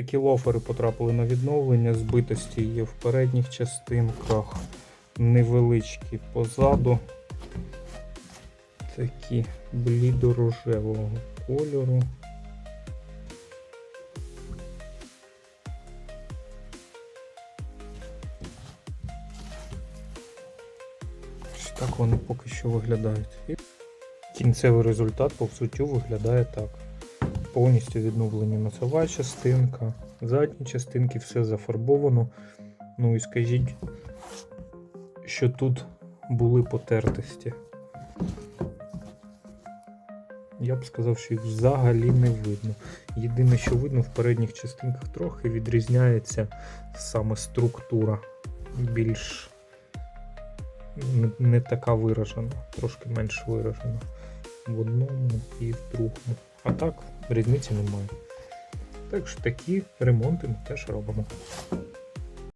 Такі лофери потрапили на відновлення, збитості є в передніх частинках, невеличкі позаду. Такі блідорожевого кольору. Так вони поки що виглядають. І кінцевий результат по всуттю виглядає так. Повністю відновлені носова частинка, задні частинки, все зафарбовано. Ну і скажіть, що тут були потертості. Я б сказав, що їх взагалі не видно. Єдине, що видно, в передніх частинках трохи відрізняється саме структура. Більш не, така виражена, трошки менш виражена в одному і в другому. А так, різниці немає. Так що такі ремонти ми теж робимо.